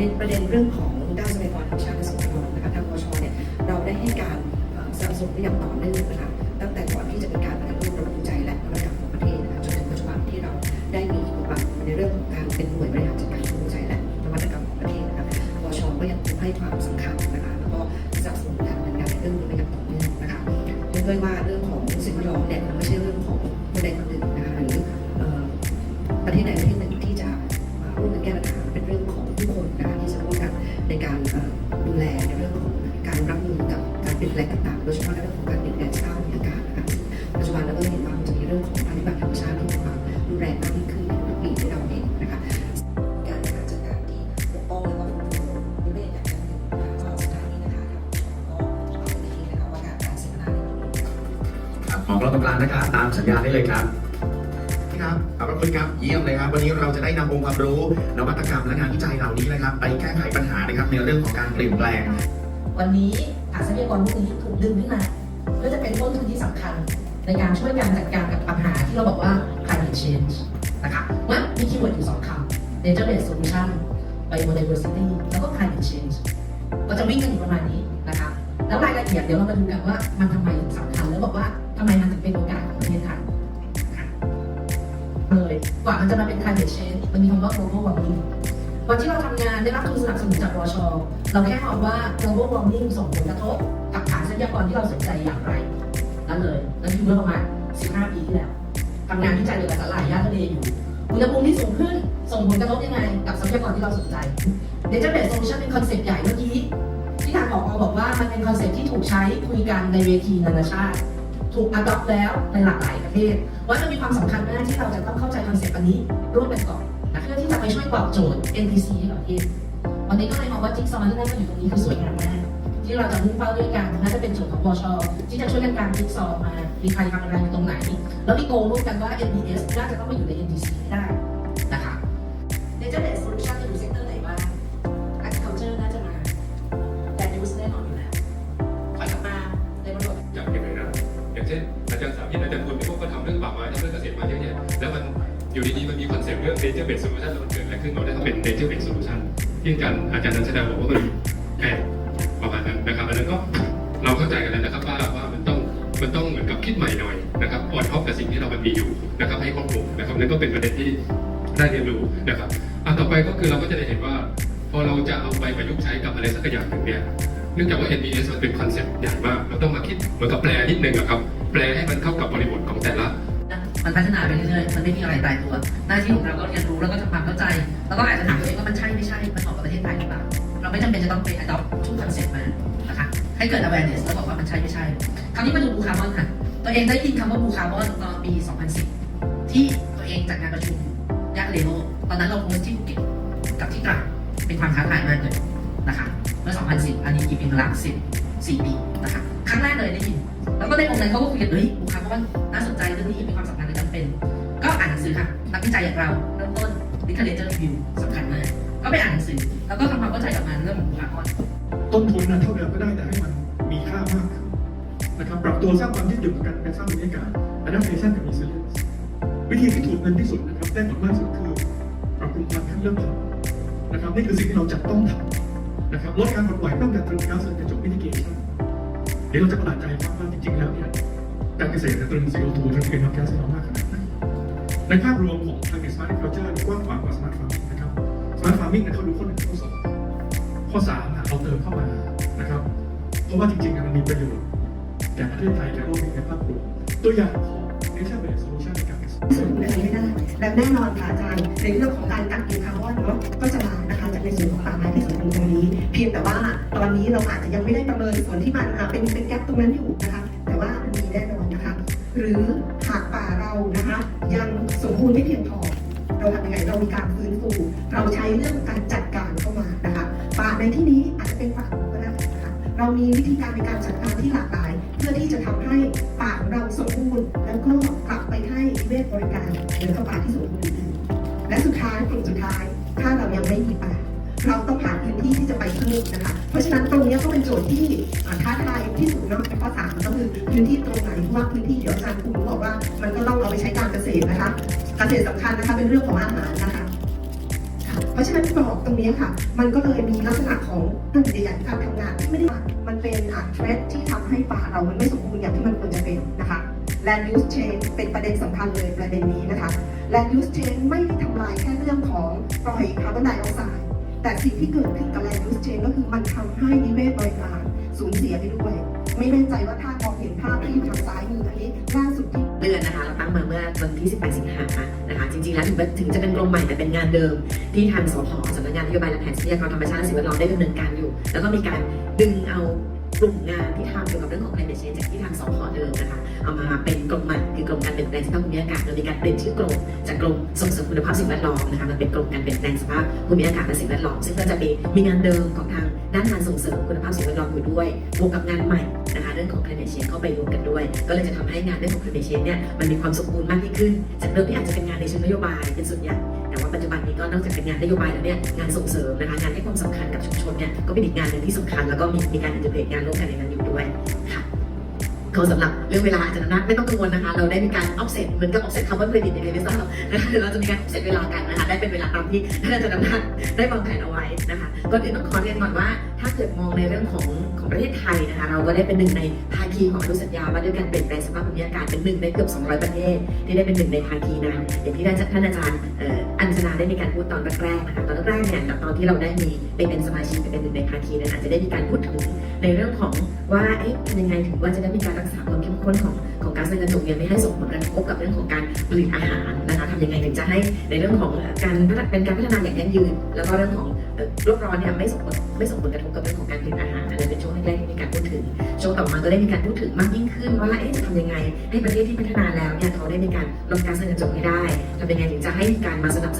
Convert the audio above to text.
ในประเด็นเรื่องของด้านทรัพยากรธรรมชาติและสิ่งแวดล้อมนะคะทางปชเนี่ยเราได้ให้การสนับสนุนอย่างต่อเนื่องนะคะตั้งแต่ก่อนที่จะมีการปฏิรูประบบวิจัยและนวัตกรรมของประเทศนะคะจนถึงปัจจุบันที่เราได้มีบทบาทในเรื่องของการเป็นหน่วยบริหารจัดการระบบวิจัยและนวัตกรรมของประเทศนะคะปชก็ยังคงให้ความสำคัญนะคะแล้วก็สนับสนุนการดำเนินงานในเรื่องนี้อย่างต่อเนื่องนะคะเนื่องด้วยว่าเรื่องของสิ่งแวดล้อมเนี่ยมันไม่ใช่เรื่อง เรื่องของการรับมือกับการเปลี่ยนแปลงต่างๆ โดยเฉพาะเรื่องของการเปลี่ยนแปลงสภาพอากาศนะคะปัจจุบันเราก็เห็นว่ามันจะมีเรื่องของภัยพิบัติธรรมชาติที่มีความรุนแรงมากยิ่งขึ้นในทุกปีที่เราเห็นนะคะ การบริหารจัดการที่ปกป้องและก็ฟื้นฟูนิเวศอย่างยั่งยืนนะคะสำหรับสุดท้ายนี้นะคะก็เอาไปทีนะคะว่าการการเสวนาในวันนี้ครับของเราตรงกลางนะครับตามสัญญาได้เลยครับ ครับขอบพระคุณครับเยี่ยมเลยครับ วันนี้เราจะได้นำองค์ความรู้นวัตกรรมและงานวิจัยเหล่านี้นะครับ ไปแก้ไขปัญหานะครับในเรื่องของการเปลี่ยนแปลง วันนี้อาทรัพยากรพวกนี้ถูกดึงขึ้นมาเพื่อจะเป็นต้นทุนที่สำคัญ ในการช่วยการจัดการกับปัญหาที่เราบอกว่า climate change นะคะว่ามีคีย์เวิร์ดอยู่สองคำ nature based solution biodiversity แล้วก็ climate change ก็จะวิ่งกันอยู่ประมาณนี้นะคะแล้วรายละเอียดเดี๋ยวเรามาดูกันว่ามันทำไมถึงสำคัญแล้วบอกว่าทำไมมันถึงเป็นโอกาส เลยกว่ามันจะมาเป็น climate change มันมีคำว่า global warming วันที่เราทำงานได้รับทุนสนับสนุนจากวชเราแค่มองว่า global warming ส่งผลกระทบกับฐานทรัพยากรที่เราสนใจอย่างไรนั่นเลยนั่นคือเมื่อประมาณ 15 ปีที่แล้วทำงานวิจัยเกี่ยวกับสาหร่ายย่าทะเลอยู่อุณหภูมิที่สูงขึ้นส่งผลกระทบยังไงกับทรัพยากรที่เราสนใจ Nature Based Solution เป็นคอนเซ็ปต์ใหญ่เมื่อกี้ที่ทางผอบอกว่ามันเป็นคอนเซ็ปต์ที่ถูกใช้คุยกันในเวทีนานาชาติ ถูกอดอปแล้วในหลากหลายประเทศว่าจะมีความสำคัญมากที่เราจะต้องเข้าใจคอนเซ็ปต์อันนี้ร่วมกันก่อนนะเพื่อที่จะไปช่วยตอบโจทย์ NTC ให้ประเทศวันนี้ก็เลยมองว่าจิ๊กซอว์ที่นั่งกันอยู่ตรงนี้คือสวยงามมากที่เราจะมุ่งเป้าด้วยกันน่าจะเป็นโจทย์ของบชที่จะช่วยกันการจิ๊กซอว์มา มีใครทำอะไรอยู่ตรงไหน แล้วมีโกร่วมกันว่า NDS น่าจะต้องมาอยู่ใน NTC ได้ อยู่ดีๆมันมีคอนเซ็ปต์เรื่อง nature based solution แล้วมันเกิดอะไรขึ้นเราได้ทำเป็น nature based solution ที่อาจารย์อาจารย์นันชดาบอกว่ามันแอบประมาณนั้นนะครับอันนั้นก็เราเข้าใจกันแล้วนะครับว่าว่ามันต้องมันต้องเหมือนกับคิดใหม่หน่อยนะครับออนท็อปกับสิ่งที่เรามันมีอยู่นะครับให้ครอบคลุมนะครับนั่นก็เป็นประเด็นที่ได้เรียนรู้นะครับอันต่อไปก็คือเราก็จะได้เห็นว่า พอเราจะเอาไปประยุกต์ใช้กับอะไรสักอย่างหนึ่งเนี่ยเนื่องจากว่า NBS มันเป็นคอนเซ็ปต์ใหญ่มากเราต้องมาคิดเหมือนกับแปลนิดนึงอะครับแปลให้มันเข้ากับบริบทของแต่ละ มันพัฒนาไปเรื่อยๆ มันไม่มีอะไรตายตัว หน้าที่ของเราก็เรียนรู้แล้วก็ทำความเข้าใจ แล้วก็อาจจะถามตัวเองว่ามันใช่ไม่ใช่ มันเหมาะกับประเทศไทยหรือเปล่า เราไม่จำเป็นจะต้องไป adopt ทุกคอนเซ็ปต์มา นะคะ ให้เกิด awareness แล้วบอกว่ามันใช่ไม่ใช่ คราวนี้มาดูบูคาร์บอนค่ะ ตัวเองได้ยินคำว่าบูคาร์บอนตอนปี 2010 ที่ตัวเองจัดงานประชุมยักษ์เลโลตอนนั้นเราโพสที่ภูเก็ตกับที่ตรังเป็นความท้าทายมากเลยนะคะ เมื่อ 2010 อันนี้กี่ปีละ10 4ปีนะคะครั้งแรกเลยได้ยินแล้วก็ในวงนั้นเขาก็คุยกันเฮ้ยบูกค้าร์บอนน่าสนใจเรื่องนี้มีความสำคัญและจำเป็น ก็อ่านหนังสือค่ะนักวิจัยอย่างเราเริ่มต้น literature review สำคัญมากก็ไปอ่านหนังสือ แล้วก็ทำความเข้าใจกับมันเรื่องของบูคาร์บอนต้นทุนนะเท่าเดิมก็ได้แต่ให้มันมีค่ามากนะครับปรับตัวสร้างความยืดหยุ่นกับการสร้างบรรยากาศ adaptation กับ resilience วิธีที่ถูกเงินที่สุดนะครับได้ผลมากที่สุดคือปรับปรุงพลังขั้นเริ่มต้นนะครับนี่คือสิ่งที่เราจะต้องทำนะครับลดการปล่อยปล่อยเพิ่มการตรึงก๊าซเรือนกระจก mitigation เดี๋ยวเราจะประหลาดใจครับว่าจริงๆแล้วเนี่ยการเกษตรเนี่ยตรึง CO2 ตรึงเป็นน้ำแก๊สให้เรามากขนาดไหนในภาพรวมของ climate smart agriculture กว้างขวางกว่า smart farming นะครับ smart farming เนี่ยเขาดูข้อหนึ่งข้อสองข้อสามอะเราเติมเข้ามานะครับ เพราะว่าจริงๆมันมีประโยชน์แก่ประเทศไทยแก่โลกในภาพรวมตัวอย่างของ nature based solution ในการเกษตรส่วนอะไรไม่ได้และแน่นอนค่ะอาจารย์ในเรื่องของการกักเก็บคาร์บอนเนาะก็จะมานะคะจากในส่วนของป่าไม้ที่สมบูรณ์ นี้ เพียงแต่ว่าตอนนี้เราอาจจะยังไม่ได้ประเมินส่วนที่มันเป็นเป็นแก๊ปตรงนั้นอยู่นะคะ แต่ว่ามันมีแน่นอนนะคะ หรือหากป่าเรานะคะ ยังสมบูรณ์ไม่เพียงพอเราทำยังไงเรามีการฟื้นฟูเราใช้เรื่องการจัดการเข้ามานะคะป่าในที่นี้อาจจะเป็นป่าก็ได้นะคะเรามีวิธีการในการจัดการที่หลากหลาย เพื่อที่จะทำให้ป่าของเราสมบูรณ์แล้วก็กลับไปให้เวศบริการหมือกับป่าที่สมบูรณ์อื่นและสุดท้ายกลุ่มสุดท้าย ถ้าเรายังไม่มีป่า จะไปเพิ่มนะคะ เพราะฉะนั้นตรงนี้ก็เป็นโจทย์ที่ท้าทายที่สุดนอกข้อสามก็คือพื้นที่ตรงไหนเพราะว่าพื้นที่เดี๋ยวอาจารย์ครูบอกว่า มันก็ต้องเอาไปใช้การเกษตรนะคะ เกษตรสำคัญนะคะเป็นเรื่องของอาหารนะคะเพราะฉะนั้นกรอบตรงนี้ค่ะ มันก็เลยมีลักษณะของกลุ่มใหญ่การทำงานที่ไม่ได้มันเป็นอะเทรดที่ทำให้ป่าเรามันไม่สมบูรณ์อย่างที่มันควรจะเป็นนะคะ land use change เป็นประเด็นสำคัญเลยประเด็นนี้นะคะ land use change ไม่ได้ทำลายแค่เรื่องของปล่อยคาร์บอนไดออกไซด์ แต่สิ่งที่เกิดขึ้นกับ land use change ก็คือมันทำให้นิเวศบริการสูญเสียไปด้วย ไม่แน่ใจว่าถ้ามองเห็นภาพที่อยู่ทางซ้ายมืออันนี้ล่าสุดที่เดือนนะคะเราตั้งมาเมื่อวันที่ 18 สิงหานะคะ จริงๆ แล้วถึงถึงจะเป็นกรมใหม่แต่เป็นงานเดิม ที่ทางสพสำนักงานนโยบายและแผนทรัพยากรธรรมชาติและสิ่งแวดล้อมได้ดำเนินการอยู่ แล้วก็มีการดึงเอา กลุ่มงานที่ทำเกี่ยวกับเรื่องของ climate change จากที่ทางสพเดิมนะคะเอามาเป็นกรมใหม่คือกรมการเปลี่ยนแปลงสภาพภูมิอากาศโดยมีการเปลี่ยนชื่อกรมจากกรมส่งเสริมคุณภาพสิ่งแวดล้อมนะคะมาเป็นกรมการเปลี่ยนแปลงสภาพภูมิอากาศและสิ่งแวดล้อมซึ่งก็จะมีมีงานเดิมของทางด้านการส่งเสริมคุณภาพสิ่งแวดล้อมอยู่ด้วยบวกกับงานใหม่นะคะเรื่องของ climate change เข้าไปรวมกันด้วย ก็เลยจะทำให้งานเรื่องของ climate change เนี่ยมันมีความสมบูรณ์มากยิ่งขึ้น จากเดิมที่อาจจะเป็นงานในเชิงนโยบายเป็นส่วนใหญ่ ปัจจุบันนี้ก็นอกจากเป็นงานนโยบายแล้วเนี่ยงานส่งเสริมนะคะงานให้ความสำคัญกับชุมชนเนี่ยก็เป็นอีกงานหนึ่งที่สำคัญแล้วก็มีมีการอินเตอร์เพลงานร่วมกันในนั้นอยู่ด้วยค่ะก็สำหรับเรื่องเวลาอาจารย์นัทไม่ต้องกังวลนะคะ เราได้มีการออฟเซ็ตเหมือนกับออฟเซ็ตคาร์บอนเครดิตยังไงไม่ทราบนะคะเราจะมีการออฟเซ็ตเวลากันนะคะได้เป็นเวลาตามที่ท่านอาจารย์นัทได้วางแผนเอาไว้นะคะก่อนอื่นต้องขอเรียนก่อนว่า ถ้าเกิดมองในเรื่องของของประเทศไทยนะคะ เราก็ได้เป็นหนึ่งในภาคีของอนุสัญญาว่าด้วยการเปลี่ยนแปลงสภาพภูมิอากาศเป็นหนึ่งในเกือบ 200 ประเทศ ที่ได้เป็นหนึ่งในภาคีนั้นอย่างที่ท่านอาจารย์อ,อัญชนาได้มีการพูดตอนแรกๆนะคะตอนแรกๆเนี่ยตอนที่เราได้มีไปเป็นสมาชิกไปเป็นหนึ่งในภาคีนั้นอาจจะได้มีการพูดถึงในเรื่องของว่าเอ๊ะทำยังไงถึงว่าจะได้มีการรักษาความเข้มข้นของของก๊าซเรือนกระจกเนี่ยไม่ให้ส่งผลกระทบกับเรื่องของการผลิตอาหารนะคะทำยังไงถึงจะให้ในเรื่องของการเป็นการพัฒนาอย่างยั่งยืน แล้วก็เรื่องของ โลกร้อนเนี่ยไม่ส่งผลไม่ส่งผลกระทบกับเรื่องของการผลิตอาหารอันนั้นเป็นช่วงแรกๆที่มีการพูดถึง ช่วงต่อมาก็ได้มีการพูดถึงมากยิ่งขึ้น ว่าเอ๊ะจะทำยังไงให้ประเทศที่พัฒนาแล้วเนี่ยเขาได้มีการลดการเรือจบให้ได้ทำยังไงถึงจะให้มีการมาสนับสนุน